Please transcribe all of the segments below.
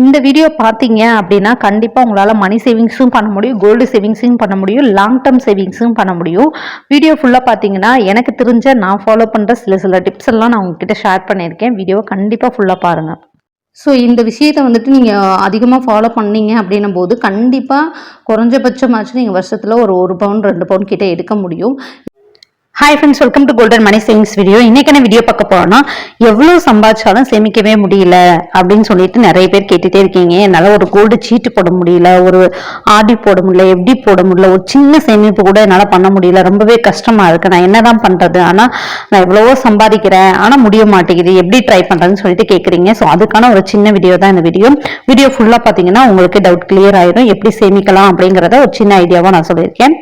இந்த வீடியோ பார்த்தீங்க அப்படின்னா கண்டிப்பாக உங்களால் மணி சேவிங்ஸும் பண்ண முடியும் கோல்டு சேவிங்ஸும் பண்ண முடியும் லாங் டேர்ம் சேவிங்ஸும் பண்ண முடியும். வீடியோ ஃபுல்லாக பார்த்தீங்கன்னா எனக்கு தெரிஞ்ச நான் ஃபாலோ பண்ணுற சில சில டிப்ஸ் எல்லாம் நான் உங்ககிட்ட ஷேர் பண்ணியிருக்கேன். வீடியோவை கண்டிப்பாக ஃபுல்லாக பாருங்கள் ஸோ இந்த விஷயத்தை வந்துட்டு நீங்கள் அதிகமாக ஃபாலோ பண்ணீங்க அப்படின்னும் போது கண்டிப்பாக குறைஞ்சபட்சமாச்சு நீங்கள் வருஷத்தில் ஒரு ஒரு பவுன் ரெண்டு பவுன் கிட்டே எடுக்க முடியும். Hi friends welcome to golden money savings video இன்னைக்கான வீடியோ பார்க்க போறோம்னா எவ்வளவு சம்பாதிச்சாலும் சேமிக்கவே முடியல அப்படின்னு சொல்லிட்டு நிறைய பேர் கேட்டுட்டே இருக்கீங்க. என்னால் ஒரு கோல்டு சீட்டு போட முடியல ஒரு ஆடி போட முடியல எப்படி போட முடியல ஒரு சின்ன சேமிப்பு கூட என்னால் பண்ண முடியல. ரொம்பவே கஷ்டமா இருக்கு. நான் என்னதான் பண்றது? ஆனால் நான் எவ்வளவோ சம்பாதிக்கிறேன். ஆனால் முடிய மாட்டேங்குது. எப்படி ட்ரை பண்ணுறதுன்னு சொல்லிட்டு கேட்குறீங்க ஸோ அதுக்கான ஒரு சின்ன வீடியோ தான் இந்த வீடியோ வீடியோ ஃபுல்லாக பார்த்தீங்கன்னா உங்களுக்கு டவுட் கிளியர் ஆயிடும் எப்படி சேமிக்கலாம் அப்படிங்கிறத ஒரு சின்ன ஐடியாவாக நான் சொல்லியிருக்கேன்.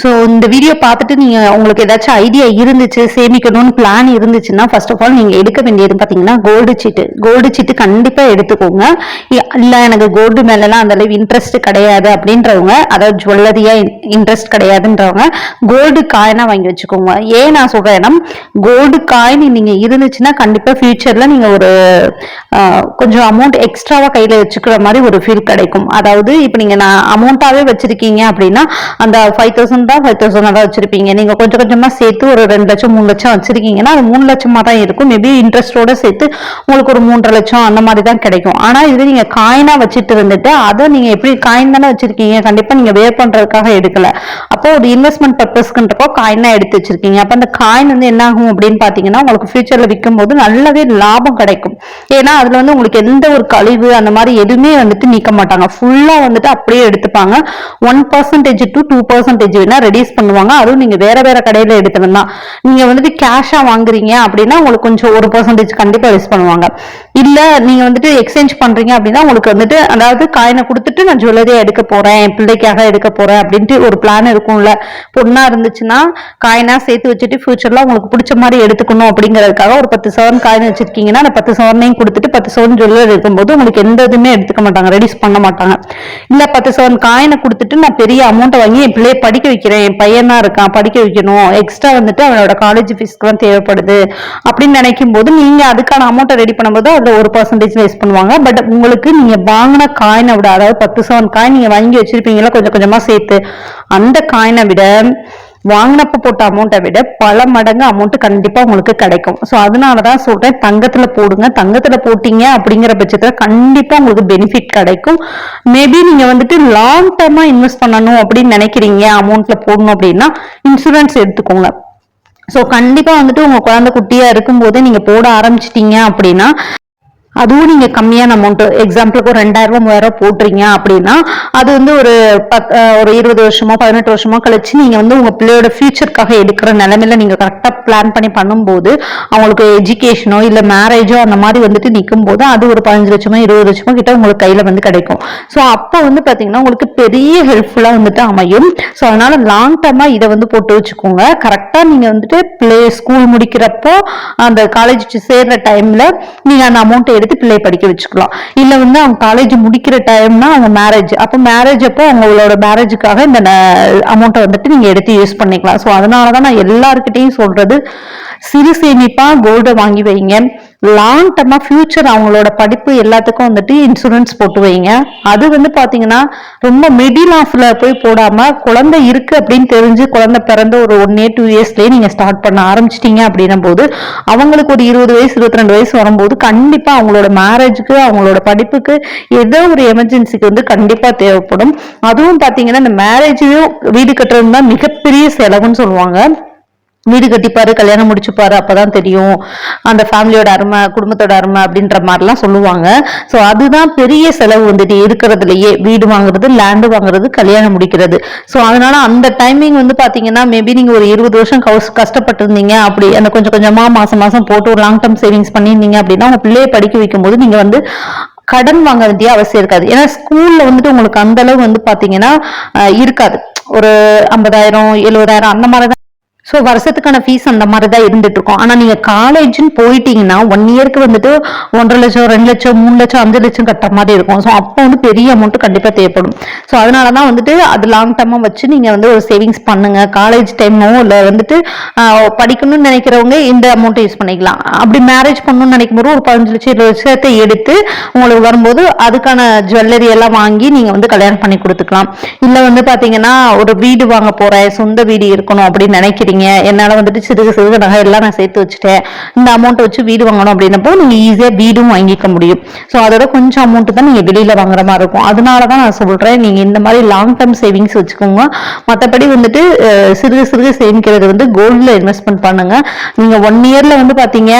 ஸோ இந்த வீடியோ பார்த்துட்டு நீங்கள் உங்களுக்கு ஏதாச்சும் ஐடியா இருந்துச்சு சேமிக்கணும்னு பிளான் இருந்துச்சுன்னா ஃபர்ஸ்ட் ஆஃப் ஆல் நீங்கள் எடுக்க வேண்டியது பார்த்தீங்கன்னா கோல்டு சீட்டு கோல்டு சீட்டு கண்டிப்பாக எடுத்துக்கோங்க. இல்லை எனக்கு கோல்டு மேலெலாம் அந்தளவு இன்ட்ரெஸ்ட் கிடையாது அப்படின்றவங்க அதாவது ஜுவல்லரியாக இன்ட்ரெஸ்ட் கிடையாதுன்றவங்க கோல்டு காயினாக வாங்கி வச்சுக்கோங்க. ஏன் நான் சொல்கிறேன் கோல்டு காயின் நீங்கள் இருந்துச்சுன்னா கண்டிப்பாக ஃபியூச்சரில் நீங்கள் ஒரு கொஞ்சம் அமௌண்ட் எக்ஸ்ட்ராவாக கையில் வச்சுக்கிற மாதிரி ஒரு ஃபீல் கிடைக்கும். அதாவது இப்போ நீங்கள் நான் அமௌண்ட்டாகவே வச்சுருக்கீங்க அப்படின்னா அந்த ஃபைவ் தௌசண்ட் தான் ஃபைவ் தௌசண்ட் தான் வச்சிருப்பீங்க. நீங்க கொஞ்சம் கொஞ்சமா சேர்த்து ஒரு ரெண்டு லட்சம் மூணு லட்சம் வச்சிருக்கீங்கன்னா அது மூணு லட்சமா தான் இருக்கும். மேபி இன்ட்ரெஸ்டோட சேர்த்து உங்களுக்கு ஒரு மூன்றரை லட்சம் அந்த மாதிரி தான் கிடைக்கும். ஆனா இது நீங்க காயினா வச்சுட்டு இருந்துட்டு அதை நீங்க எப்படி காயின் தானே வச்சிருக்கீங்க? கண்டிப்பா நீங்க வேர் பண்றதுக்காக எடுக்கல. அப்போ ஒரு இன்வெஸ்ட்மெண்ட் பர்பஸ்க்குன்றப்போ காயினா எடுத்து வச்சிருக்கீங்க. அப்ப அந்த காயின் வந்து என்ன ஆகும் அப்படின்னு பாத்தீங்கன்னா உங்களுக்கு ஃபியூச்சர்ல விற்கும் போது நல்லாவே லாபம் கிடைக்கும். ஏன்னா அதுல வந்து உங்களுக்கு எந்த ஒரு கழிவு அந்த மாதிரி எதுவுமே வந்துட்டு நீக்க மாட்டாங்க. ஃபுல்லா வந்துட்டு அப்படியே எடுத்துப்பாங்க. One percentage to two percentage வேணா ரெடியூஸ் பண்ணுவாங்க. அதுவும் நீங்க வேற வேற கடையில எடுத்துருந்தா நீங்க வந்துட்டு கேஷா வாங்குறீங்க அப்படின்னா உங்களுக்கு கொஞ்சம் ஒரு பர்சன்டேஜ் கண்டிப்பா ரெடியூஸ் பண்ணுவாங்க. இல்ல நீங்க வந்துட்டு எக்ஸ்சேஞ்ச் பண்றீங்க அப்படின்னா உங்களுக்கு வந்துட்டு அதாவது காயினை கொடுத்துட்டு நான் ஜுவல்லரியா எடுக்க போறேன் என் பிள்ளைக்காக எடுக்க போறேன் அப்படின்ட்டு ஒரு பிளான் இருக்கும்ல. பொண்ணா இருந்துச்சுன்னா காயினா சேர்த்து வச்சுட்டு ஃபியூச்சர்ல உங்களுக்கு பிடிச்ச மாதிரி எடுத்துக்கணும் அப்படிங்கிறதுக்காக ஒரு பத்து சவரன் காயின் வச்சிருக்கீங்கன்னா அந்த பத்து சவரனையும் கொடுத்துட்டு பத்து சவரன் ஜுவல்லரி இருக்கும்போது உங்களுக்கு எந்த இதுவுமே எடுத்துக்க மாட்டாங்க ரெடியூஸ் பண்ண மாட்டாங்க. இல்ல பத்து சவரன் காயினை கொடுத்துட்டு நான் பெரிய அமௌண்ட்டை வாங்கி என் பிள்ளைய படிக்க வைக்கிறேன் என் பையனா இருக்கான் படிக்க வைக்கணும் எக்ஸ்ட்ரா வந்துட்டு அவனோட காலேஜ் ஃபீஸ்க்கு தான் தேவைப்படுது அப்படின்னு நினைக்கும் போது நீங்க அதுக்கான அமௌண்ட்டை ரெடி பண்ணும்போது அதில் ஒரு பர்சன்டேஜ் வேஸ்ட் பண்ணுவாங்க. பட் உங்களுக்கு நீங்க வாங்கின காயினை விட அதாவது பத்து சவன் காயின் நீங்க வாங்கி வச்சிருப்பீங்களா கொஞ்சம் கொஞ்சமா சேர்த்து அந்த காயினை விட வாங்கினப்ப போட்ட அமௌண்ட்டை விட பல மடங்கு அமௌண்ட் கண்டிப்பா உங்களுக்கு கிடைக்கும். ஸோ அதனாலதான் சொல்கிறேன் தங்கத்தில் போடுங்க. தங்கத்தில் போட்டீங்க அப்படிங்கிற பட்சத்துல கண்டிப்பாக உங்களுக்கு பெனிஃபிட் கிடைக்கும். மேபி நீங்க வந்துட்டு லாங் டேர்மாக இன்வெஸ்ட் பண்ணணும் அப்படின்னு நினைக்கிறீங்க அமௌண்ட்ல போடணும் அப்படின்னா இன்சூரன்ஸ் எடுத்துக்கோங்க. ஸோ கண்டிப்பாக வந்துட்டு உங்க குழந்தை குட்டியா இருக்கும்போதே நீங்க போட ஆரம்பிச்சிட்டீங்க அப்படின்னா அதுவும் நீங்க கம்மியான அமௌண்ட் எக்ஸாம்பிளுக்கு ஒரு ரெண்டாயிரம் ரூபாய் மூவாயிரம் போட்டுறீங்க அப்படின்னா அது வந்து ஒரு பத் ஒரு இருபது வருஷமோ பதினெட்டு வருஷமோ கழிச்சு நீங்க வந்து உங்க பிள்ளையோட ஃபியூச்சருக்காக எடுக்கிற நிலைமையில நீங்க கரெக்டா பிளான் பண்ணி பண்ணும்போது அவங்களுக்கு எஜுகேஷனோ இல்ல மேரேஜோ அந்த மாதிரி வந்துட்டு நிற்கும் போது அது ஒரு பதினஞ்சு லட்சமோ இருபது லட்சமோ கிட்ட உங்களுக்கு கையில வந்து கிடைக்கும். ஸோ அப்போ வந்து பாத்தீங்கன்னா உங்களுக்கு பெரிய ஹெல்ப்ஃபுல்லா வந்துட்டு அமையும். ஸோ அதனால லாங் டேர்மா இதை வந்து போட்டு வச்சுக்கோங்க. கரெக்டா நீங்க வந்துட்டு பிள்ளை ஸ்கூல் முடிக்கிறப்போ அந்த காலேஜ் சேர்ற டைம்ல நீங்க அந்த அமௌண்ட் எடுத்து பிள்ளைய படிக்க வச்சுக்கலாம். இல்ல வந்து அவங்க காலேஜ் முடிக்கிற டைம்னா அவங்க மேரேஜ் அப்போ மேரேஜ் அப்போ அவங்களோட மேரேஜுக்காக இந்த அமௌண்ட்டை வந்துட்டு நீங்க எடுத்து யூஸ் பண்ணிக்கலாம். ஸோ அதனாலதான் நான் எல்லாருக்கிட்டையும் சொல்றது சிறு சேமிப்பா கோல்டை வாங்கி வைங்க. லாங் டர்மா ஃபியூச்சர் அவங்களோட படிப்பு எல்லாத்துக்கும் வந்துட்டு இன்சூரன்ஸ் போட்டு வைங்க. அது வந்து பாத்தீங்கன்னா ரொம்ப மிடில் ஆஃப்ல போய் போடாம குழந்தை இருக்கு அப்படின்னு தெரிஞ்சு குழந்தை பிறந்த ஒரு ஒன் இயர் டூ இயர்ஸ்லயே நீங்க ஸ்டார்ட் பண்ண ஆரம்பிச்சிட்டீங்க அப்படின்னும் போது அவங்களுக்கு ஒரு இருபது வயசு இருபத்தி ரெண்டு வயசு வரும்போது கண்டிப்பா அவங்களோட மேரேஜுக்கு அவங்களோட படிப்புக்கு ஏதோ ஒரு எமர்ஜென்சிக்கு வந்து கண்டிப்பா தேவைப்படும். அதுவும் பாத்தீங்கன்னா இந்த மேரேஜையும் வீடு கட்டுறது தான் மிகப்பெரிய செலவுன்னு சொல்லுவாங்க. வீடு கட்டிப்பாரு கல்யாணம் முடிச்சுப்பாரு அப்பதான் தெரியும். அந்த ஃபேமிலியோட அருமை குடும்பத்தோட அருமை அப்படின்ற மாதிரிலாம் சொல்லுவாங்க. ஸோ அதுதான் பெரிய செலவு வந்துட்டு இருக்கிறதுலயே வீடு வாங்குறது லேண்டு வாங்குறது கல்யாணம் முடிக்கிறது. ஸோ அதனால அந்த டைமிங் வந்து பாத்தீங்கன்னா மேபி நீங்க ஒரு இருபது வருஷம் கவுஸ்- கஷ்டப்பட்டிருந்தீங்க அப்படி அந்த கொஞ்சம் கொஞ்சமா மாசம் மாசம் போட்டு ஒரு லாங் டேர்ம் சேவிங்ஸ் பண்ணியிருந்தீங்க அப்படின்னா உங்க பிள்ளையை படிக்க வைக்கும்போது நீங்க வந்து கடன் வாங்க வேண்டிய அவசியம் இருக்காது. ஏன்னா ஸ்கூல்ல வந்துட்டு உங்களுக்கு அந்த அளவு வந்து பாத்தீங்கன்னா இருக்காது. ஒரு ஐம்பதாயிரம் எழுபதாயிரம் அந்த மாதிரி தான் ஸோ வருஷத்துக்கான ஃபீஸ் அந்த மாதிரி தான் இருந்துட்டு இருக்கும் ஆனால் நீங்கள் காலேஜ்னு போயிட்டீங்கன்னா ஒன் இயருக்கு வந்துட்டு ஒன்றரை லட்சம் ரெண்டு லட்சம் மூணு லட்சம் அஞ்சு லட்சம் கட்டுற மாதிரி இருக்கும். ஸோ அப்போ வந்து பெரிய அமௌண்ட் கண்டிப்பாக தேவைப்படும். ஸோ அதனால தான் வந்துட்டு அது லாங் டர்மாக வச்சு நீங்கள் வந்து ஒரு சேவிங்ஸ் பண்ணுங்க. காலேஜ் டைமோ இல்லை வந்துட்டு படிக்கணும்னு நினைக்கிறவங்க இந்த அமௌண்ட்டை யூஸ் பண்ணிக்கலாம். அப்படி மேரேஜ் பண்ணணும்னு நினைக்கும் போது ஒரு பதினஞ்சு லட்சம் இருபது லட்சத்தை எடுத்து உங்களுக்கு வரும்போது அதுக்கான ஜுவல்லரி எல்லாம் வாங்கி நீங்கள் வந்து கல்யாணம் பண்ணி கொடுத்துக்கலாம். இல்லை வந்து பார்த்தீங்கன்னா ஒரு வீடு வாங்க போகிறேன் சொந்த வீடு இருக்கணும் அப்படின்னு நினைக்கிறீங்க என்னால் வந்துட்டு சிறுக சிறுக நகை எல்லாம் நான் சேர்த்து வச்சுட்டேன். இந்த அமௌண்ட்டை வச்சு வீடு வாங்கணும் அப்படின்னப்போ நீங்கள் ஈஸியாக வீடும் வாங்கிக்க முடியும். ஸோ அதோட கொஞ்சம் அமௌண்ட் தான் நீங்கள் வெளியில் வாங்குற மாதிரி இருக்கும். அதனால தான் நான் சொல்கிறேன் நீங்கள் இந்த மாதிரி லாங் டேர்ம் சேவிங்ஸ் வச்சுக்கோங்க. மற்றபடி வந்துட்டு சிறுக சிறுக சேமிக்கிறது வந்து கோல்டில் இன்வெஸ்ட்மெண்ட் பண்ணுங்க. நீங்கள் ஒன் இயரில் வந்து பார்த்தீங்க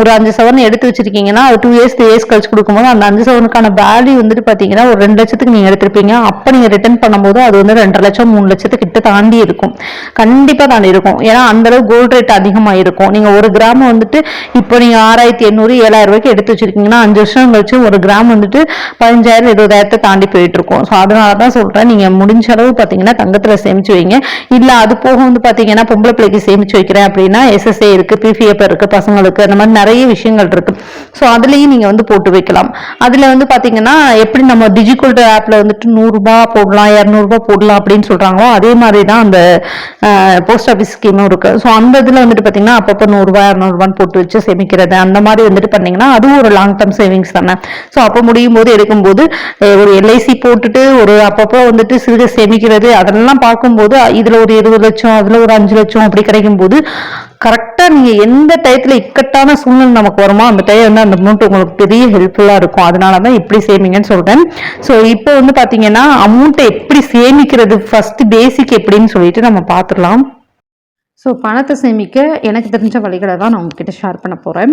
ஒரு அஞ்சு சவரன் எடுத்து வச்சிருக்கீங்கன்னா டூ இயர்ஸ் த்ரீ இயர்ஸ் கழிச்சு கொடுக்கும்போது அந்த அஞ்சு சவரனுக்கான வேல்யூ வந்துட்டு பார்த்தீங்கன்னா ஒரு ரெண்டு லட்சத்துக்கு நீங்கள் எடுத்திருப்பீங்க. அப்போ நீங்கள் ரிட்டர்ன் பண்ணும்போது அது வந்து ரெண்டரை லட்சம் மூணு லட்சத்துக்கு கிட்ட தாண்டி இருக்கும். கண்டிப்பாக தாண்டி இருக்கும். ஏன்னா அந்த அளவு கோல்டு ரேட் அதிகமாக இருக்கும். நீங்கள் ஒரு கிராம் வந்துட்டு இப்போ நீங்கள் ஆறாயிரத்தி எண்ணூறு ஏழாயிரம் ரூபாய்க்கு எடுத்து வச்சிருக்கீங்கன்னா அஞ்சு வருஷம் கழிச்சு ஒரு கிராம் வந்துட்டு பதினஞ்சாயிரம் இருபதாயிரத்தை தாண்டி போயிட்டு இருக்கும். ஸோ அதனால தான் சொல்கிறேன் நீங்கள் முடிஞ்ச அளவு பார்த்தீங்கன்னா தங்கத்தில் சேமிச்சு வைங்க. இல்லை அது போக வந்து பார்த்தீங்கன்னா பொம்பளை பிள்ளைக்கு சேமிச்சு வைக்கிறேன் அப்படின்னா எஸ்எஸ்ஏ இருக்கு பிபிஎஃப் இருக்கு பசங்களுக்கு அந்த மாதிரி நிறைய விஷயங்கள் இருக்கு. ஸோ அதுலேயும் நீங்கள் வந்து போட்டு வைக்கலாம். அதில் வந்து பார்த்தீங்கன்னா எப்படி நம்ம டிஜிகோல்டு ஆப்பில் வந்துட்டு நூறுரூபா போடலாம் இரநூறுபா போடலாம் அப்படின்னு சொல்கிறாங்களோ அதே மாதிரி தான் அந்த போஸ்ட் ஆஃபீஸ் ஸ்கீமும் இருக்கு. ஸோ அந்த இதில் வந்துட்டு பார்த்தீங்கன்னா அப்பப்போ நூறுரூவா இரநூறுபான்னு போட்டு வச்சு சேமிக்கிறது. அந்த மாதிரி வந்துட்டு பண்ணீங்கன்னா அதுவும் ஒரு லாங் டேர்ம் சேவிங்ஸ் தானே. ஸோ அப்போ முடியும் போது எடுக்கும்போது ஒரு எல்ஐசி போட்டுட்டு ஒரு அப்பப்போ வந்துட்டு சிறுக சேமிக்கிறது அதெல்லாம் பார்க்கும்போது இதில் ஒரு இருபது லட்சம் அதில் ஒரு அஞ்சு லட்சம் அப்படி கிடைக்கும் போது கரெக்டாக நீங்கள் எந்த டயத்தில் இக்கட்டான சூழ்நிலை நமக்கு வருமோ அந்த டயம் வந்து அந்த அமௌண்ட் உங்களுக்கு பெரிய ஹெல்ப்ஃபுல்லாக இருக்கும். அதனால தான் எப்படி சேமிங்கன்னு சொல்கிறேன் ஸோ இப்போ வந்து பார்த்தீங்கன்னா அமௌண்ட்டை எப்படி சேமிக்கிறது? ஃபஸ்ட்டு பேசிக் எப்படின்னு சொல்லிட்டு நம்ம பார்த்துடலாம் ஸோ பணத்தை சேமிக்க எனக்கு தெரிஞ்ச வழிகளை தான் நான் உங்ககிட்ட ஷேர் பண்ண போகிறேன்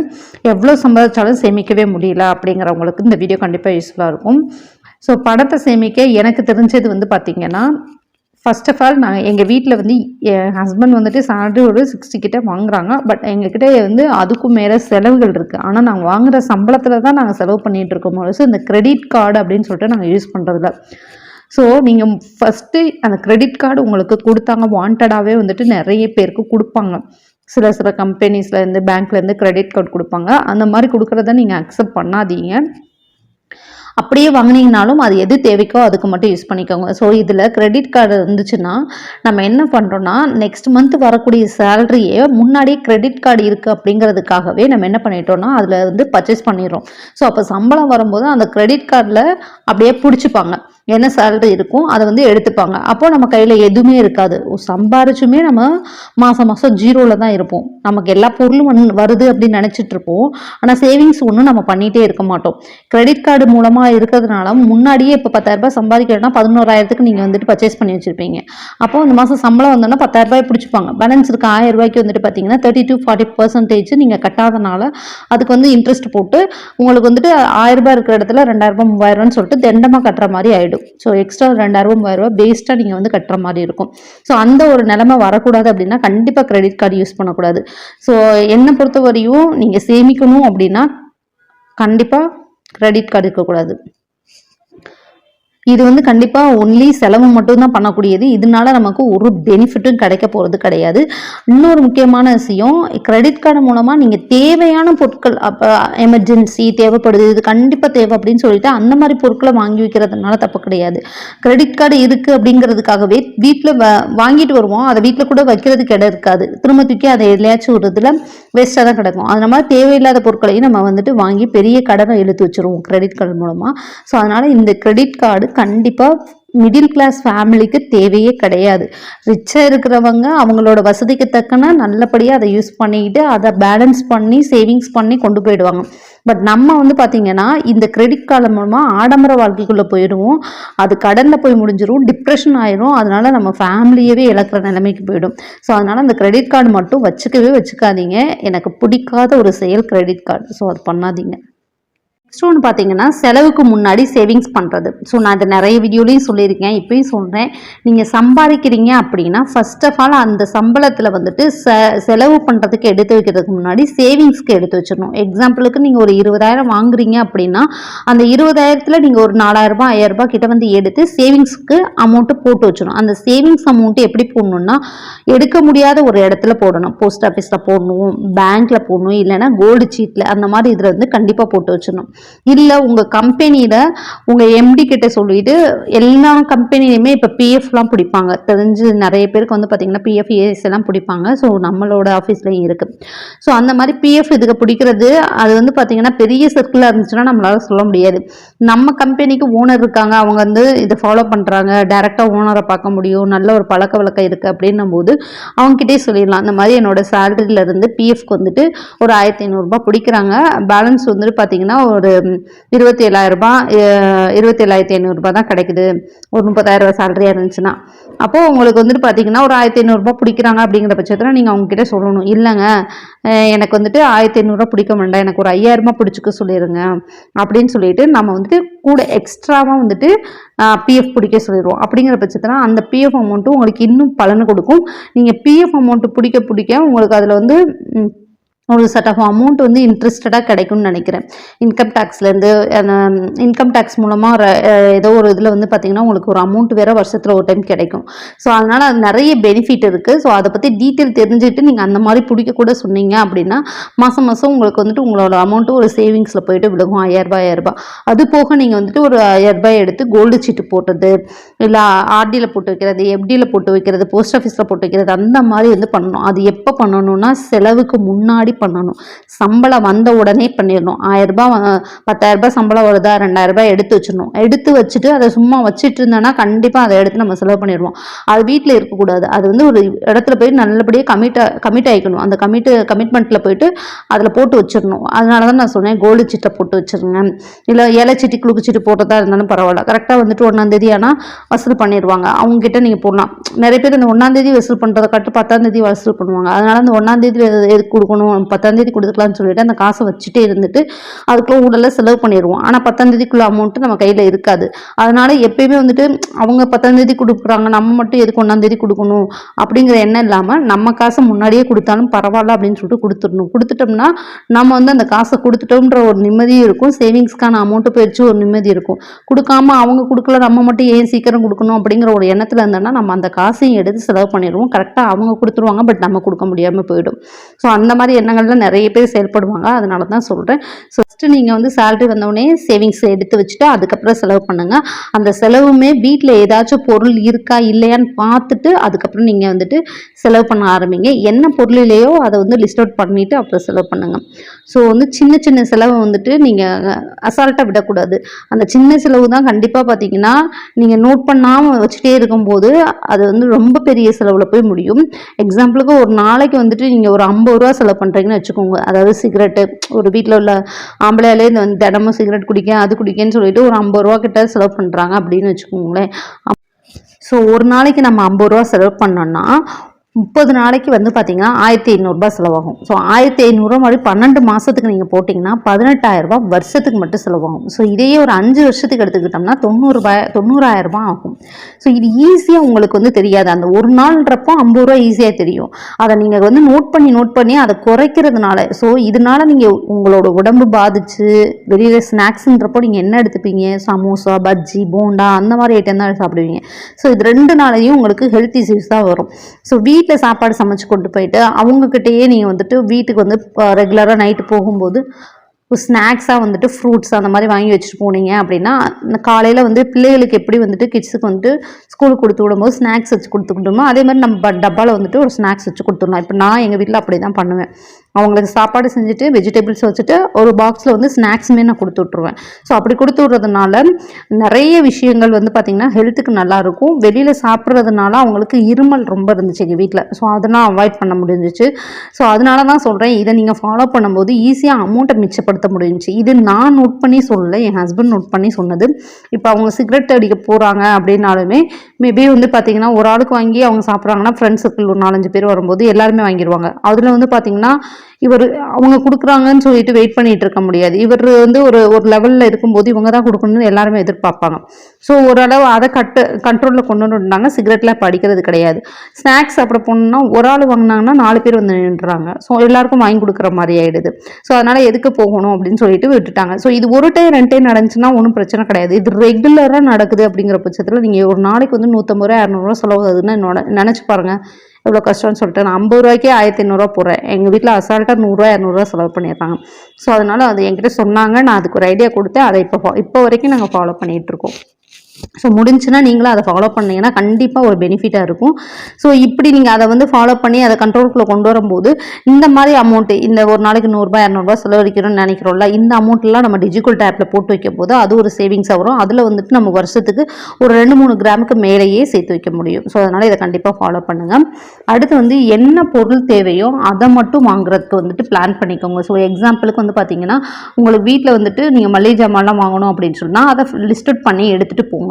எவ்வளோ சம்பாதிச்சாலும் சேமிக்கவே முடியல அப்படிங்கிறவங்களுக்கு இந்த வீடியோ கண்டிப்பாக யூஸ்ஃபுல்லாக இருக்கும். ஸோ பணத்தை சேமிக்க எனக்கு தெரிஞ்சது வந்து பார்த்திங்கன்னா ஃபர்ஸ்ட் ஆஃப் ஆல் நாங்கள் எங்கள் வீட்டில் வந்து என் ஹஸ்பண்ட் வந்துட்டு salary ஒரு சிக்ஸ்டி கிட்டே வாங்குறாங்க. பட் எங்ககிட்ட வந்து அதுக்கும் மேலே செலவுகள் இருக்குது ஆனால் நாங்கள் வாங்குகிற சம்பளத்தில் தான் நாங்கள் செலவு பண்ணிகிட்டு இருக்கோம். ஸோ இந்த கிரெடிட் கார்டு அப்படின்னு சொல்லிட்டு நாங்கள் யூஸ் பண்ணுறதில்ல ஸோ நீங்கள் ஃபஸ்ட்டு அந்த கிரெடிட் கார்டு உங்களுக்கு கொடுத்தாங்க. வாண்டடாகவே வந்துட்டு நிறைய பேருக்கு கொடுப்பாங்க. சில சில கம்பெனிஸ்லேருந்து பேங்க்லேருந்து கிரெடிட் கார்டு கொடுப்பாங்க. அந்த மாதிரி கொடுக்குறத நீங்கள் அக்செப்ட் பண்ணாதீங்க. அப்படியே வாங்கினீங்கனாலும் அது எது தேவைக்கோ அதுக்கு மட்டும் யூஸ் பண்ணிக்கோங்க. ஸோ இதில் கிரெடிட் கார்டு இருந்துச்சுன்னா நம்ம என்ன பண்ணுறோன்னா நெக்ஸ்ட் மந்த் வரக்கூடிய சேலரியே முன்னாடியே கிரெடிட் கார்டு இருக்குது அப்படிங்கிறதுக்காகவே நம்ம என்ன பண்ணிட்டோம்னா அதில் வந்து பர்ச்சேஸ் பண்ணிடுறோம். ஸோ அப்போ சம்பளம் வரும்போது அந்த கிரெடிட் கார்டில் அப்படியே பிடிச்சிப்பாங்க. என்ன சேலரி இருக்கும் அதை வந்து எடுத்துப்பாங்க. அப்போ நம்ம கையில் எதுவுமே இருக்காது. ஓ, சம்பாரிச்சுமே நம்ம மாதம் மாதம் ஜீரோவில் தான் இருப்போம். நமக்கு எல்லா பொருளும் வந்து வருது அப்படின்னு நினச்சிட்டு இருப்போம். ஆனால் சேவிங்ஸ் ஒன்றும் நம்ம பண்ணிகிட்டே இருக்க மாட்டோம். கிரெடிட் கார்டு மூலமாக இருக்கிறதுனால முன்னாடியே இப்போ பத்தாயிரரூபா சம்பாதிக்கிறோன்னா பதினோராயிரத்துக்கு நீங்கள் வந்துட்டு பர்ச்சேஸ் பண்ணி வச்சுருப்பீங்க. அப்போ இந்த மாதம் சம்பளம் வந்தோன்னா பத்தாயிரரூபாய் பிடிச்சிப்பாங்க. பேலன்ஸ் இருக்க ஆயிரம் ரூபாய்க்கு வந்துட்டு பார்த்தீங்கன்னா தேர்ட்டி டு ஃபார்ட்டி பர்சன்டேஜ் நீங்கள் கட்டாதனால அதுக்கு வந்து இன்ட்ரெஸ்ட் போட்டு உங்களுக்கு வந்துட்டு ஆயிரம் ரூபாய் இருக்கிற இடத்துல ரெண்டாயிரரூபா மூவாயிரம்னு சொல்லிட்டு தண்டமாக கட்டுற மாதிரி ஆகிடும் ஆயிடும் ஸோ எக்ஸ்ட்ரா ரெண்டாயிரம் ரூபாய் மூவாயிரம் பேஸ்ட்டாக நீங்கள் வந்து கட்டுற மாதிரி இருக்கும். ஸோ அந்த ஒரு நிலைமை வரக்கூடாது அப்படின்னா கண்டிப்பாக கிரெடிட் கார்டு யூஸ் பண்ணக்கூடாது. ஸோ என்னை பொறுத்த வரையும் நீங்கள் சேமிக்கணும் அப்படின்னா கண்டிப்பாக கிரெடிட் கார்டு இருக்கக்கூடாது. இது வந்து கண்டிப்பாக ஒன்லி செலவு மட்டும்தான் பண்ணக்கூடியது. இதனால நமக்கு ஒரு பெனிஃபிட்டும் கிடைக்க போகிறது கிடையாது. இன்னொரு முக்கியமான விஷயம் கிரெடிட் கார்டு மூலமாக நீங்கள் தேவையான பொருட்கள் அப்போ எமர்ஜென்சி தேவைப்படுது இது கண்டிப்பாக தேவை அப்படின்னு சொல்லிட்டு அந்த மாதிரி பொருட்களை வாங்கி வைக்கிறதுனால தப்பு கிடையாது. கிரெடிட் கார்டு இருக்குது அப்படிங்கிறதுக்காகவே வீட்டில் வாங்கிட்டு வருவோம். அதை வீட்டில் கூட வைக்கிறதுக்கு இடம் இருக்காது. திரும்ப தூக்கி அதை எதுலையாச்சும் ஒரு இதில் வேஸ்ட்டாக தான் கிடக்கும். அதனால மாதிரி தேவையில்லாத பொருட்களையும் நம்ம வந்துட்டு வாங்கி பெரிய கடனை இழுத்து வச்சிருவோம் கிரெடிட் கார்டு மூலமாக ஸோ அதனால் இந்த கிரெடிட் கார்டு கண்டிப்பாக மிடில் கிளாஸ் ஃபேமிலிக்கு தேவையே கிடையாது. ரிச்சாக இருக்கிறவங்க அவங்களோட வசதிக்கு தக்கன நல்லபடியாக அதை யூஸ் பண்ணிக்கிட்டு அதை பேலன்ஸ் பண்ணி சேவிங்ஸ் பண்ணி கொண்டு போயிடுவாங்க. பட் நம்ம வந்து பார்த்திங்கன்னா இந்த கிரெடிட் கார்டு மூலமாக ஆடம்பர வாழ்க்கைக்குள்ளே போயிடுவோம். அது கடனில் போய் முடிஞ்சிடும் டிப்ரெஷன் ஆயிரும். அதனால நம்ம ஃபேமிலியவே இழக்கிற நிலைமைக்கு போயிடும். ஸோ அதனால் அந்த கிரெடிட் கார்டு மட்டும் வச்சுக்கவே வச்சுக்காதீங்க. எனக்கு பிடிக்காத ஒரு செயல் கிரெடிட் கார்டு ஸோ அது பண்ணாதீங்க. நெக்ஸ்ட் ஒன்று பார்த்தீங்கன்னா செலவுக்கு முன்னாடி சேவிங்ஸ் பண்ணுறது ஸோ நான் இதை நிறைய வீடியோலையும் சொல்லியிருக்கேன் இப்பயும் சொல்கிறேன் நீங்கள் சம்பாதிக்கிறீங்க அப்படின்னா ஃபர்ஸ்ட் ஆஃப் ஆல் அந்த சம்பளத்தில் வந்துட்டு ச செலவு பண்ணுறதுக்கு எடுத்து வைக்கிறதுக்கு முன்னாடி சேவிங்ஸ்க்கு எடுத்து வச்சிடணும். எக்ஸாம்பிளுக்கு நீங்கள் ஒரு இருபதாயிரம் வாங்குறீங்க அப்படின்னா அந்த இருபதாயிரத்தில் நீங்கள் ஒரு நாலாயிரரூபா ஐயாயிரரூபா கிட்ட வந்து எடுத்து சேவிங்ஸ்க்கு அமௌண்ட்டு போட்டு வச்சிடணும். அந்த சேவிங்ஸ் அமௌண்ட்டு எப்படி போடணும்னா எடுக்க முடியாத ஒரு இடத்துல போடணும். போஸ்ட் ஆஃபீஸில் போடணும் பேங்க்கில் போடணும் இல்லைன்னா கோல்டு சீட்டில் அந்த மாதிரி இதில் வந்து கண்டிப்பாக போட்டு வச்சிடணும். இல்லை உங்கள் கம்பெனியில் உங்கள் எம்டி கிட்ட சொல்லிட்டு எல்லா கம்பெனிலையுமே இப்போ பிஎஃப்லாம் பிடிப்பாங்க. தெரிஞ்சு நிறைய பேருக்கு வந்து பார்த்தீங்கன்னா பிஎஃப் ஏஎஸ் எல்லாம் பிடிப்பாங்க. ஸோ நம்மளோட ஆஃபீஸ்லையும் இருக்குது ஸோ அந்த மாதிரி பிஎஃப் இதுக்கு பிடிக்கிறது அது வந்து பார்த்தீங்கன்னா பெரிய சர்க்கிளாக இருந்துச்சுன்னா நம்மளால சொல்ல முடியாது. நம்ம கம்பெனிக்கு ஓனர் இருக்காங்க. அவங்க வந்து இதை ஃபாலோ பண்ணுறாங்க டேரெக்டாக ஓனரை பார்க்க முடியும். நல்ல ஒரு பழக்க வழக்கம் இருக்குது அப்படின்னும் போது அவங்ககிட்டே சொல்லிடலாம். இந்த மாதிரி என்னோட சேலரியிலேருந்து பிஎஃப்க்கு வந்துட்டு ஒரு ஆயிரத்தி ஐநூறுரூபா பிடிக்கிறாங்க. பேலன்ஸ் வந்துட்டு பார்த்தீங்கன்னா ஒரு இருபத்தி ஏழாயிரம் ரூபாய் இருபத்தி ஏழாயிரத்தி ஐநூறுரூபா தான் கிடைக்குது. ஒரு முப்பதாயிரரூபா சேலரியாக இருந்துச்சுன்னா. அப்போது உங்களுக்கு வந்துட்டு பார்த்தீங்கன்னா ஒரு ஆயிரத்தி ஐநூறுரூபா பிடிக்கிறாங்க அப்படிங்கிற பட்சத்தில் நீங்கள் அவங்ககிட்ட சொல்லணும். இல்லைங்க. எனக்கு வந்துட்டு ஆயிரத்தி ஐநூறுரூவா பிடிக்க வேண்டாம். எனக்கு ஒரு ஐயாயிரரூபா பிடிச்சிக்க சொல்லிடுங்க அப்படின்னு சொல்லிட்டு நம்ம வந்துட்டு கூட எக்ஸ்ட்ராவாக வந்துட்டு பிஎஃப் பிடிக்க சொல்லிடுவோம். அப்படிங்கிற பட்சத்தில் அந்த பிஎஃப் அமௌண்ட்டும் உங்களுக்கு இன்னும் பலன் கொடுக்கும். நீங்கள் பிஎஃப் அமௌண்ட்டு பிடிக்க பிடிக்க உங்களுக்கு அதில் வந்து ஒரு செட் ஆஃப் அமௌண்ட் வந்து இன்ட்ரெஸ்டடாக கிடைக்கும்னு நினைக்கிறேன். இன்கம் டேக்ஸ்லேருந்து இன்கம் டேக்ஸ் மூலமாக ஏதோ ஒரு இதில் வந்து பார்த்திங்கன்னா உங்களுக்கு ஒரு அமௌண்ட் வேறு வருஷத்தில் ஒரு டைம் கிடைக்கும். ஸோ அதனால் அது நிறைய பெனிஃபிட் இருக்குது ஸோ அதை பற்றி டீட்டெயில் தெரிஞ்சுட்டு நீங்கள் அந்த மாதிரி பிடிக்க கூட சொன்னீங்க அப்படின்னா மாதம் மாதம் உங்களுக்கு வந்துட்டு உங்களோட அமௌண்ட்டு ஒரு சேவிங்ஸில் போயிட்டு விழுகும். ஆயிரரூபா ஆயிரரூபா அது போக நீங்கள் வந்துட்டு ஒரு ஆயிரரூபாய் எடுத்து கோல்டு சீட்டு போட்டது இல்லை ஆர்டியில் போட்டு வைக்கிறது எஃப்டியில் போட்டு வைக்கிறது போஸ்ட் ஆஃபீஸில் போட்டு வைக்கிறது அந்த மாதிரி வந்து பண்ணணும். அது எப்போ பண்ணணும்னா செலவுக்கு முன்னாடி பண்ணணும். சம்பளம் வந்த உடனே பண்ணிடணும். ஆயிரரூபா பத்தாயிரரூபா சம்பளம் வருதா ரெண்டாயிரரூபா எடுத்து வச்சிடணும். எடுத்து வச்சுட்டு அதை சும்மா வச்சுட்டு இருந்தோன்னா கண்டிப்பாக அதை எடுத்து நம்ம செலவு பண்ணிடுவோம். அது வீட்டில் இருக்கக்கூடாது. அது வந்து ஒரு இடத்துல போய் நல்லபடியாக கமிட் கமிட் ஆகிக்கணும் அந்த கமிட்டு கமிட்மெண்ட்டில் போயிட்டு அதில் போட்டு வச்சிடணும். அதனால தான் நான் சொன்னேன் கோல்டு சீட்டை போட்டு வச்சிருங்க. இல்லை ஏழை சீட்டு குளுக்கு சீட்டு போட்டதாக இருந்தாலும் பரவாயில்ல. கரெக்டாக வந்துட்டு ஒன்றாந்தேதி ஆனால் வசூல் பண்ணிடுவாங்க அவங்க கிட்ட நீங்கள் போடலாம். நிறைய பேர் அந்த ஒன்றாந்தேதி வசூல் பண்ணுறதை கட்டு பத்தாந்தேதி வசூல் பண்ணுவாங்க. அதனால அந்த ஒன்றாந்தேதி எது கொடுக்கணும் பத்தாந்தேதி கொடுத்துக்கலாம்னு சொல்லிட்டு அந்த காசை வச்சுட்டே இருந்துட்டு அதுக்குள்ள ஊடல செலவு பண்ணிடுவோம். ஆனால் பத்தாந்தேதிக்குள்ள அமௌண்ட்டு நம்ம கையில் இருக்காது. அதனால எப்பயுமே வந்துட்டு அவங்க பத்தாந்தேதி கொடுக்குறாங்க நம்ம மட்டும் எதுக்கு ஒன்றாந்தேதி கொடுக்கணும் அப்படிங்கிற எண்ணம் இல்லாமல் நம்ம காசை முன்னாடியே கொடுத்தாலும் பரவாயில்ல அப்படின்னு சொல்லிட்டு கொடுத்துடணும். கொடுத்துட்டோம்னா நம்ம வந்து அந்த காசை கொடுத்துட்டோம்ன்ற ஒரு நிம்மதியும் இருக்கும். சேவிங்ஸ்க்கான அமௌண்ட்டு போயிடுச்சு ஒரு நிம்மதி இருக்கும். கொடுக்காம அவங்க கொடுக்கல நம்ம மட்டும் ஏன் சீக்கிரம் கொடுக்கணும் அப்படிங்கிற ஒரு எண்ணத்தில் இருந்தோம்னா நம்ம அந்த காசையும் எடுத்து செலவு பண்ணிடுவோம். கரெக்டாக அவங்க கொடுத்துருவாங்க பட் நம்ம கொடுக்க முடியாமல் போயிடும். ஸோ அந்த மாதிரி எண்ணங்கள்ல நிறைய பேர் செயல்படுவாங்க. அதனால தான் சொல்கிறேன் ஸோ ஃபஸ்ட்டு நீங்கள் வந்து சேலரி வந்தோடனே சேவிங்ஸ் எடுத்து வச்சுட்டு அதுக்கப்புறம் செலவு பண்ணுங்கள் அந்த செலவுமே வீட்டில் ஏதாச்சும் பொருள் இருக்கா இல்லையான்னு பார்த்துட்டு அதுக்கப்புறம் நீங்கள் வந்துட்டு செலவு பண்ண ஆரம்பிங்க. என்ன பொருள் இல்லையோ அதை வந்து லிஸ்ட் அவுட் பண்ணிவிட்டு அப்புறம் செலவு பண்ணுங்கள் ஸோ வந்து சின்ன சின்ன செலவை வந்துட்டு நீங்கள் அசால்ட்டாக விடக்கூடாது. அந்த சின்ன செலவு தான் கண்டிப்பாக பார்த்தீங்கன்னா நீங்கள் நோட் பண்ணாமல் வச்சுட்டே இருக்கும்போது அது வந்து ரொம்ப பெரிய செலவில் போய் முடியும். எக்ஸாம்பிளுக்கு ஒரு நாளைக்கு வந்துட்டு நீங்கள் ஒரு ஐம்பது ரூபா செலவு பண்ணுறீங்கன்னு வச்சுக்கோங்க. அதாவது சிகரெட்டு ஒரு வீட்டில் உள்ள ஆம்பளையாலே இந்த வந்து தினமும் சிகரெட் குடிக்க அது குடிக்கன்னு சொல்லிட்டு ஒரு ஐம்பது ரூபா கிட்ட செலவு பண்ணுறாங்க அப்படின்னு வச்சுக்கோங்களேன். ஸோ ஒரு நாளைக்கு நம்ம ஐம்பது ரூபா செலவு பண்ணோம்னா முப்பது நாளைக்கு வந்து பார்த்தீங்கன்னா ஆயிரத்தி ஐநூறுரூபா செலவாகும். ஸோ ஆயிரத்தி ஐநூறுரூவா மாதிரி பன்னெண்டு மாதத்துக்கு நீங்கள் போட்டிங்கன்னா பதினெட்டாயிரரூபா வருஷத்துக்கு மட்டும் செலவாகும். ஸோ இதையே ஒரு அஞ்சு வருஷத்துக்கு எடுத்துக்கிட்டோம்னா தொண்ணூறுபாய் தொண்ணூறாயிரரூபா ஆகும். ஸோ இது ஈஸியாக உங்களுக்கு வந்து தெரியாது. அந்த ஒரு நாள்ன்றப்போ ஐம்பது ரூபா ஈஸியாக தெரியும். அதை நீங்கள் வந்து நோட் பண்ணி நோட் பண்ணி அதை குறைக்கிறதுனால ஸோ இதனால நீங்கள் உங்களோட உடம்பு பாதிச்சு வெளியில் ஸ்நாக்ஸுன்றப்போ நீங்கள் என்ன எடுத்துப்பீங்க? சமோசா பஜ்ஜி போண்டா அந்த மாதிரி ஐட்டம் தான் சாப்பிடுவீங்க. ஸோ இது ரெண்டு நாளையும் உங்களுக்கு ஹெல்த் இஷ்யூஸ் தான் வரும். ஸோ வீட்டில் சாப்பாடு சமைச்சு கொண்டு போயிட்டு அவங்கக்கிட்டேயே நீங்கள் வந்துட்டு வீட்டுக்கு வந்து ரெகுலராக நைட்டு போகும்போது ஸ்நாக்ஸாக வந்துட்டு ஃப்ரூட்ஸ் அந்த மாதிரி வாங்கி வச்சுட்டு போனீங்க அப்படின்னா காலையில் வந்து பிள்ளைகளுக்கு எப்படி வந்துட்டு கிட்ஸுக்கு வந்துட்டு ஸ்கூலுக்கு கொடுத்து விடும்போது ஸ்நாக்ஸ் வச்சு கொடுத்துக்கிட்டோமோ அதே மாதிரி நம்ம டப்பாவில் வந்துட்டு ஒரு ஸ்நாக்ஸ் வச்சு கொடுத்துடலாம். இப்போ நான் எங்கள் வீட்டில் அப்படி தான் பண்ணுவேன். அவங்களுக்கு சாப்பாடு செஞ்சுட்டு வெஜிடபிள்ஸ் வச்சுட்டு ஒரு பாக்ஸில் வந்து ஸ்நாக்ஸுமே நான் கொடுத்து விட்ருவேன் ஸோ அப்படி கொடுத்து விட்றதுனால நிறைய விஷயங்கள் வந்து பார்த்திங்கன்னா ஹெல்த்துக்கு நல்லாயிருக்கும் வெளியில் சாப்பிட்றதுனால அவங்களுக்கு இருமல் ரொம்ப இருந்துச்சு எங்கள் வீட்டில் ஸோ அதெல்லாம் அவாய்ட் பண்ண முடிஞ்சிச்சு. ஸோ அதனால தான் சொல்கிறேன் இதை நீங்கள் ஃபாலோ பண்ணும்போது ஈஸியாக அமௌண்ட்டை மிச்சப்படுத்த முடிஞ்சிச்சு. இது நான் நோட் பண்ணி சொல்லலை என் ஹஸ்பண்ட் நோட் பண்ணி சொன்னது. இப்போ அவங்க சிகரெட் அடிக்க போகிறாங்க அப்படின்னாலுமே மேபி வந்து பார்த்திங்கன்னா ஒரு ஆளுக்கு வாங்கி அவங்க சாப்பிட்றாங்கன்னா ஃப்ரெண்ட்ஸ் சர்க்கிள் ஒரு நாலஞ்சு பேர் வரும்போது எல்லாருமே வாங்கிடுவாங்க அதில் வந்து பார்த்திங்கன்னா இவர் அவங்க கொடுக்குறாங்கன்னு சொல்லிட்டு வெயிட் பண்ணிட்டு இருக்க முடியாது. இவர் வந்து ஒரு ஒரு லெவலில் இருக்கும்போது இவங்க தான் கொடுக்கணும்னு எல்லாருமே எதிர்பார்ப்பாங்க. ஸோ ஓரளவு அதை கட்டு கண்ட்ரோலில் கொண்டு வந்துட்டாங்க. சிகரெட்லாம் இப்போ அடிக்கிறது கிடையாது. ஸ்நாக்ஸ் அப்படி போனோம்னா ஒரு ஆள் வாங்கினாங்கன்னா நாலு பேர் வந்து நின்றுறாங்க ஸோ எல்லாருக்கும் வாங்கி கொடுக்குற மாதிரி ஆகிடுது ஸோ அதனால் எதுக்கு போகணும் அப்படின்னு சொல்லிட்டு விட்டுட்டாங்க. ஸோ இது ஒரு டைம் ரெண்டு டைம் நடந்துச்சுன்னா ஒன்றும் பிரச்சனை கிடையாது. இது ரெகுலராக நடக்குது அப்படிங்கிற பட்சத்தில் நீங்கள் ஒரு நாளைக்கு வந்து நூற்றம்பது ரூபா இரநூறுவா செலவாகுதுன்னு என்னோட நினச்சி பாருங்கள் எவ்வளோ கஷ்டம்னு சொல்லிட்டு நான் ஐம்பது ரூபாய்க்கே ஆயிரத்தி ஐநூறுரூவா போடுறேன். எங்கள் வீட்டில் அசால்ட்டாக நூறுரூவா இரநூறுவா செலவு பண்ணிடுறாங்க. ஸோ அதனால் அது என்கிட்ட சொன்னாங்க. நான் அதுக்கு ஒரு ஐடியா கொடுத்தேன். அதை இப்போ இப்போ வரைக்கும் நாங்கள் ஃபாலோ பண்ணிகிட்ருக்கோம் ஸோ முடிஞ்சுன்னா நீங்களும் அதை ஃபாலோ பண்ணீங்கன்னா கண்டிப்பாக ஒரு பெனிஃபிட்டாக இருக்கும். ஸோ இப்படி நீங்கள் அதை வந்து ஃபாலோ பண்ணி அதை கண்ட்ரோல்குள்ளே கொண்டு வரும்போது இந்த மாதிரி அமௌண்ட்டு இந்த ஒரு நாளைக்கு நூறுரூபா இரநூறுபா செலவழிக்கணும்னு நினைக்கிறோம்ல இந்த அமௌண்ட்லாம் நம்ம டிஜிட்டல் டேப்பில் போட்டு வைக்கும் போது அது ஒரு சேவிங்ஸாக வரும். அதில் வந்துட்டு நம்ம வருஷத்துக்கு ஒரு ரெண்டு மூணு கிராமுக்கு மேலேயே சேர்த்து வைக்க முடியும். ஸோ அதனால் இதை கண்டிப்பாக ஃபாலோ பண்ணுங்கள் அடுத்து வந்து என்ன பொருள் தேவையோ அதை மட்டும் வாங்குறதுக்கு வந்துட்டு பிளான் பண்ணிக்கோங்க. ஸோ எக்ஸாம்பிளுக்கு வந்து பார்த்தீங்கன்னா உங்களுக்கு வீட்டில் வந்துட்டு நீங்கள் மளிகை ஜாமான்லாம் வாங்கணும் அப்படின்னு சொன்னால் அதை லிஸ்ட் அவுட் பண்ணி எடுத்துகிட்டு போங்க.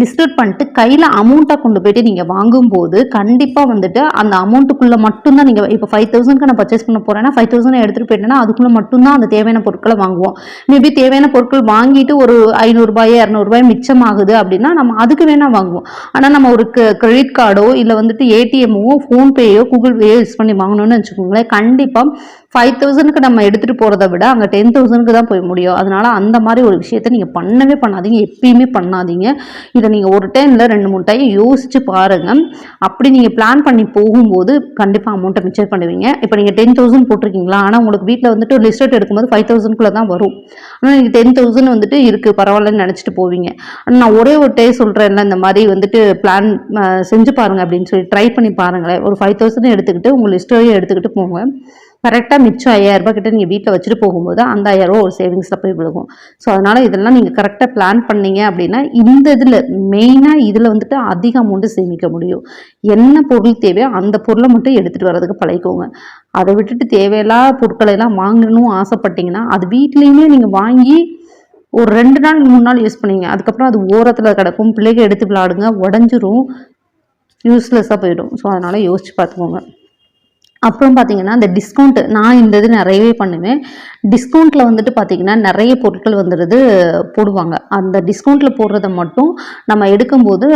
லிஸ்ட் அவுட் பண்ணிட்டு கையில் அமௌண்ட்டாக கொண்டு போயிட்டு நீங்கள் வாங்கும்போது கண்டிப்பாக வந்துட்டு அந்த அமௌண்ட்டுக்குள்ளே மட்டும்தான் நீங்கள் இப்போ ஃபைவ் தௌசண்ட்க்கு நான் பர்ச்சேஸ் பண்ண போகிறேன்னா ஃபைவ் தௌசண்ட் எடுத்துகிட்டு போயிட்டேன்னா அதுக்குள்ளே மட்டும்தான் அந்த தேவையான பொருட்களை வாங்குவோம். மேபி தேவையான பொருட்கள் வாங்கிட்டு ஒரு ஐநூறுரூபாயோ மிச்சம் மிச்சமாகுது அப்படின்னா நம்ம அதுக்கு வேணால் வாங்குவோம். ஆனால் நம்ம ஒரு கிரெடிட் கார்டோ இல்லை வந்துட்டு ஏடிஎம்மோ ஃபோன்பேயோ கூகுள் பேயோ யூஸ் பண்ணி வாங்கணும்னு வச்சுக்கோங்களேன் கண்டிப்பாக ஃபைவ் தௌசண்ட்க்கு நம்ம எடுத்துகிட்டு போகிறத விட அங்கே டென் தௌசண்ட்க்கு தான் போய் முடியும். அதனால் அந்த மாதிரி ஒரு விஷயத்த நீங்கள் பண்ணவே பண்ணாதீங்க. எப்பயுமே பண்ணாதீங்க. இதை நீங்கள் ஒரு டைம் இல்லை ரெண்டு மூணு டைம் யோசிச்சு பாருங்கள் அப்படி நீங்கள் பிளான் பண்ணி போகும்போது கண்டிப்பாக அமௌண்ட்டை மிச்சர் பண்ணுவீங்க. இப்போ நீங்கள் டென் தௌசண்ட் போட்டிருக்கீங்களா? ஆனால் உங்களுக்கு வீட்டில் வந்துட்டு ஒரு லிஸ்ட் எடுக்கும்போது ஃபைவ் தௌசண்ட்குள்ளே தான் வரும். ஆனால் நீங்கள் டென் தௌசண்ட் வந்துட்டு இருக்குது பரவாயில்லன்னு நினச்சிட்டு போவீங்க. நான் ஒரே ஒரு டே சொல்கிறேன்ல இந்த மாதிரி வந்துட்டு பிளான் செஞ்சு பாருங்கள் அப்படின்னு சொல்லி ட்ரை பண்ணி பாருங்களேன். ஒரு ஃபைவ் தௌசண்ட் எடுத்துக்கிட்டு உங்கள் லிஸ்ட்டையும் எடுத்துக்கிட்டு போங்க. கரெக்டாக மிச்சம் ஐயாயிரரூபா கிட்ட நீங்கள் வீட்டில் வச்சுட்டு போகும்போது அந்த ஐயாயிரரூபா ஒரு சேவிங்ஸில் போய் விழுகும். ஸோ அதனால் இதெல்லாம் நீங்கள் கரெக்டாக பிளான் பண்ணீங்க அப்படின்னா இந்த இதில் மெயினாக இதில் வந்துட்டு அதிக அமௌண்ட்டு சேமிக்க முடியும். என்ன பொருள் தேவையோ அந்த பொருளை மட்டும் எடுத்துகிட்டு வர்றதுக்கு பழகிக்கோங்க. அதை விட்டுட்டு தேவையில்லாத பொருட்களை எல்லாம் வாங்கணும் ஆசைப்பட்டீங்கன்னா அது வீட்லேயுமே நீங்கள் வாங்கி ஒரு ரெண்டு நாள் மூணு நாள் யூஸ் பண்ணிங்க. அதுக்கப்புறம் அது ஓரத்தில் கிடக்கும். பிள்ளைங்க எடுத்து விளாடுங்க உடஞ்சிரும். யூஸ்லெஸ்ஸாக போயிடும். ஸோ அதனால் யோசிச்சு பார்த்துக்கோங்க. அப்புறம் பார்த்தீங்கன்னா இந்த டிஸ்கவுண்ட் நான் இந்த இது நிறையவே பண்ணுவேன். டிஸ்கவுண்ட்டில் வந்துட்டு பார்த்தீங்கன்னா நிறைய பொருட்கள் வந்துடுது போடுவாங்க. அந்த டிஸ்கவுண்ட்டில் போடுறத மட்டும் நம்ம எடுக்கும்போது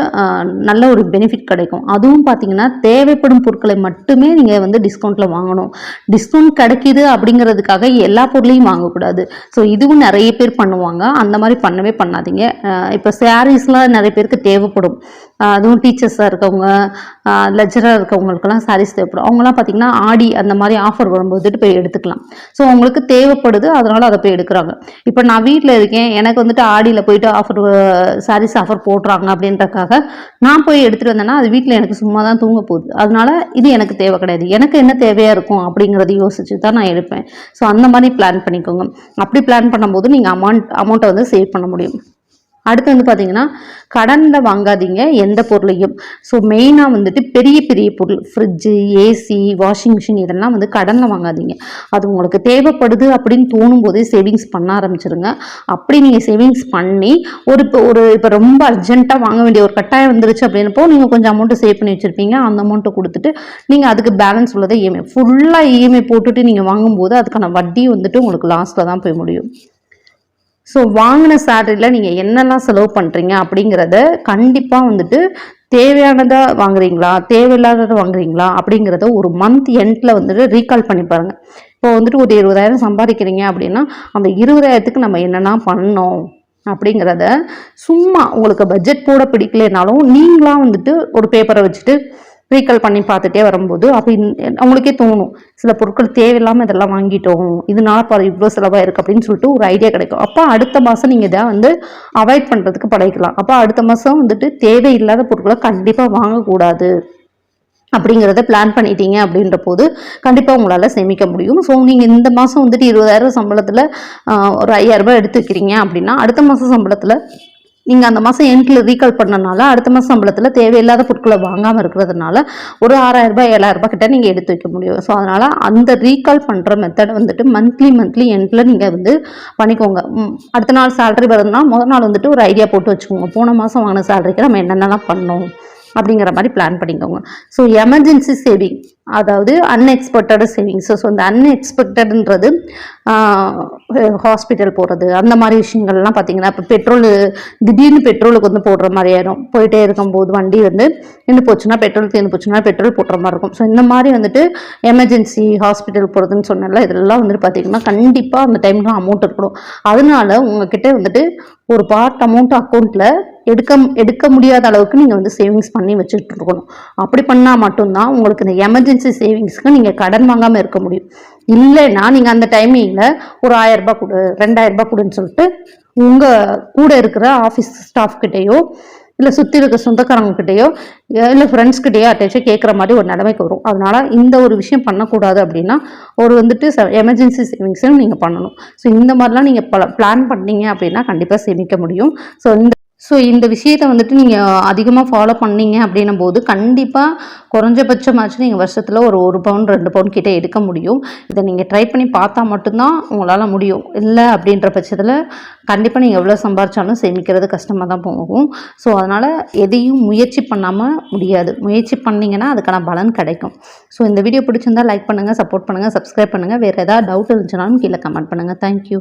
நல்ல ஒரு பெனிஃபிட் கிடைக்கும். அதுவும் பார்த்தீங்கன்னா தேவைப்படும் பொருட்களை மட்டுமே நீங்கள் வந்து டிஸ்கவுண்ட்டில் வாங்கணும். டிஸ்கவுண்ட் கிடைக்கிது அப்படிங்கிறதுக்காக எல்லா பொருளையும் வாங்கக்கூடாது. ஸோ இதுவும் நிறைய பேர் பண்ணுவாங்க. அந்த மாதிரி பண்ணவே பண்ணாதீங்க. இப்போ சாரீஸ்லாம் நிறைய பேருக்கு தேவைப்படும். அதுவும் டீச்சர்ஸாக இருக்கவங்க லெக்சராக இருக்கவங்களுக்கெல்லாம் சாரீஸ் தேவைப்படும். அவங்களாம் பார்த்தீங்கன்னா ஆடி அந்த மாதிரி ஆஃபர் வரும்போது போய் எடுத்துக்கலாம். ஸோ அவங்களுக்கு தேவைப்படுது அதனால் அதை போய் எடுக்கிறாங்க. இப்போ நான் வீட்டில் இருக்கேன் எனக்கு வந்துட்டு ஆடியில் போயிட்டு ஆஃபர் சாரீஸ் ஆஃபர் போடுறாங்க அப்படின்றக்காக நான் போய் எடுத்துகிட்டு வந்தேன்னா அது வீட்டில் எனக்கு சும்மா தான் தூங்க போகுது. அதனால இது எனக்கு தேவை கிடையாது. எனக்கு என்ன தேவையாக இருக்கும் அப்படிங்கிறத யோசிச்சு தான் நான் எடுப்பேன். ஸோ அந்த மாதிரி பிளான் பண்ணிக்கோங்க. அப்படி பிளான் பண்ணும்போது நீங்கள் அமௌண்ட் அமௌண்ட்டை வந்து சேவ் பண்ண முடியும். அடுத்து வந்து பார்த்தீங்கன்னா கடனில் வாங்காதீங்க எந்த பொருளையும். ஸோ மெயினாக வந்துட்டு பெரிய பெரிய பொருள் ஃப்ரிட்ஜு ஏசி வாஷிங் மிஷின் இதெல்லாம் வந்து கடனில் வாங்காதீங்க. அது உங்களுக்கு தேவைப்படுது அப்படின்னு தோணும் போதே சேவிங்ஸ் பண்ண ஆரம்பிச்சிருங்க. அப்படி நீங்கள் சேவிங்ஸ் பண்ணி ஒரு இப்போ ஒரு இப்போ ரொம்ப அர்ஜென்ட்டாக வாங்க வேண்டிய ஒரு கட்டாயம் வந்துருச்சு அப்படின்னப்போ நீங்கள் கொஞ்சம் அமௌண்ட்டு சேவ் பண்ணி வச்சுருப்பீங்க. அந்த அமௌண்ட்டை கொடுத்துட்டு நீங்கள் அதுக்கு பேலன்ஸ் உள்ளதை இஎம்ஐ ஃபுல்லாக இஎம்ஐ போட்டுட்டு நீங்கள் வாங்கும்போது அதுக்கான வட்டி வந்துட்டு உங்களுக்கு லாஸ்ட்டில் தான் போய் முடியும். ஸோ வாங்கின சேலரியில் நீங்கள் என்னெல்லாம் செலவு பண்ணுறீங்க அப்படிங்கிறத கண்டிப்பாக வந்துட்டு தேவையானதாக வாங்குறீங்களா? தேவையில்லாததை வாங்குறீங்களா? அப்படிங்கிறத ஒரு மந்த் எண்டில் வந்துட்டு ரீகால் பண்ணி பாருங்கள் இப்போ வந்துட்டு ஒரு இருபதாயிரம் சம்பாதிக்கிறீங்க அப்படின்னா அந்த இருபதாயிரத்துக்கு நம்ம என்னென்னா பண்ணோம் அப்படிங்கிறத சும்மா உங்களுக்கு பட்ஜெட் போட பிடிக்கலனாலும் நீங்களாக வந்துட்டு ஒரு பேப்பரை வச்சுட்டு ரீகால் பண்ணி பார்த்துட்டே வரும்போது அப்போ அவங்களுக்கே தோணும் சில பொருட்கள் தேவையில்லாமல் இதெல்லாம் வாங்கிட்டோம் இதனால பாரு இவ்வளோ செலவாக இருக்குது அப்படின்னு சொல்லிட்டு ஒரு ஐடியா கிடைக்கும். அப்போ அடுத்த மாதம் நீங்கள் இதை வந்து அவாய்ட் பண்ணுறதுக்கு பழகிக்கலாம். அப்போ அடுத்த மாதம் வந்துட்டு தேவையில்லாத பொருட்களை கண்டிப்பாக வாங்கக்கூடாது அப்படிங்கிறத பிளான் பண்ணிட்டீங்க அப்படின்ற போது கண்டிப்பாக உங்களால் சேமிக்க முடியும். ஸோ நீங்கள் இந்த மாதம் வந்துட்டு இருபதாயிரம் சம்பளத்தில் ஒரு ஐயாயிரரூபா எடுத்து வைக்கிறீங்க அப்படின்னா அடுத்த மாதம் சம்பளத்தில் நீங்கள் அந்த மாதம் எண்ணில் ரீகால் பண்ணனால அடுத்த மாதம் சம்பளத்தில் தேவையில்லாத பொருட்களை வாங்காமல் இருக்கிறதுனால ஒரு ஆறாயிரரூபா ஏழாயிரரூபா கிட்ட நீங்கள் எடுத்து வைக்க முடியும். ஸோ அதனால் அந்த ரீகால் பண்ணுற மெத்தட் வந்துட்டு மந்த்லி மந்த்லி எண்டில் நீங்கள் வந்து பண்ணிக்கோங்க. அடுத்த நாள் சேலரி வருதுன்னா முதல் நாள் வந்துட்டு ஒரு ஐடியா போட்டு வச்சுக்கோங்க. போன மாதம் வாங்கின சேலரிக்கு நம்ம என்னென்னலாம் பண்ணோம் அப்படிங்கிற மாதிரி பிளான் பண்ணிக்கோங்க. ஸோ எமர்ஜென்சி சேவிங் அதாவது அன்எக்ஸ்பெக்டட் சேவிங்ஸ் ஸோ இந்த அன்எக்ஸ்பெக்டட்ன்றது ஹாஸ்பிட்டல் போகிறது அந்த மாதிரி விஷயங்கள்லாம் பார்த்தீங்கன்னா இப்போ பெட்ரோல் திடீர்னு பெட்ரோலுக்கு வந்து போடுற மாதிரி ஆயிடும் போயிட்டே இருக்கும்போது வண்டி வந்து நின்று போச்சுன்னா பெட்ரோல் தீர்ந்து போச்சுன்னா பெட்ரோல் போடுற மாதிரி இருக்கும். ஸோ இந்த மாதிரி வந்துட்டு எமர்ஜென்சி ஹாஸ்பிட்டல் போகிறதுன்னு சொன்னால இதெல்லாம் வந்துட்டு பார்த்தீங்கன்னா கண்டிப்பாக அந்த டைம்ல அமௌண்ட் இருக்கணும். அதனால உங்ககிட்ட வந்துட்டு ஒரு பார்ட் அமௌண்ட் அக்கௌண்ட்டில் எடுக்க எடுக்க முடியாத அளவுக்கு நீங்கள் வந்து சேவிங்ஸ் பண்ணி வச்சுட்டு இருக்கணும். அப்படி பண்ணால் மட்டும்தான் உங்களுக்கு இந்த எமர்ஜென்சி சேவிங்ஸ்க்கு நீங்கள் கடன் வாங்காமல் இருக்க முடியும். இல்லைன்னா நீங்கள் அந்த டைமிங்கில் ஒரு ஆயிரம் ரூபாய் கொடு ரெண்டாயிரம் ரூபாய் கொடுன்னு சொல்லிட்டு உங்கள் கூட இருக்கிற ஆஃபீஸ் ஸ்டாஃப் கிட்டேயோ இல்லை சுற்றி இருக்க சொந்தக்காரங்கக்கிட்டேயோ இல்லை ஃப்ரெண்ட்ஸ்கிட்டேயோ அட்டாச்சும் கேட்குற மாதிரி ஒரு நிலைமைக்கு வரும். அதனால இந்த ஒரு விஷயம் பண்ணக்கூடாது அப்படின்னா ஒரு வந்துட்டு எமர்ஜென்சி சேவிங்ஸும் நீங்கள் பண்ணணும். ஸோ இந்த மாதிரிலாம் நீங்கள் பிளான் பண்ணீங்க அப்படின்னா கண்டிப்பாக சேமிக்க முடியும். ஸோ இந்த ஸோ இந்த விஷயத்தை வந்துட்டு நீங்கள் அதிகமாக ஃபாலோ பண்ணீங்க அப்படின்னும் போது கண்டிப்பாக குறைஞ்சபட்சமாச்சு நீங்கள் வருஷத்தில் ஒரு ஒரு பவுன் ரெண்டு பவுன் கிட்டே எடுக்க முடியும். இதை நீங்கள் ட்ரை பண்ணி பார்த்தா மட்டும்தான் உங்களால் முடியும். இல்லை அப்படின்ற பட்சத்தில் கண்டிப்பாக நீங்கள் எவ்வளோ சம்பாரிச்சாலும் சேமிக்கிறது கஷ்டமாக தான் போகும். ஸோ அதனால் எதையும் முயற்சி பண்ணாமல் முடியாது. முயற்சி பண்ணிங்கன்னா அதுக்கான பலன் கிடைக்கும். ஸோ இந்த வீடியோ பிடிச்சிருந்தா லைக் பண்ணுங்கள் சப்போர்ட் பண்ணுங்கள் சப்ஸ்கிரைப் பண்ணுங்கள் வேறு ஏதாவது டவுட் இருந்துச்சுனாலும் கீழே கமெண்ட் பண்ணுங்கள் தேங்க்யூ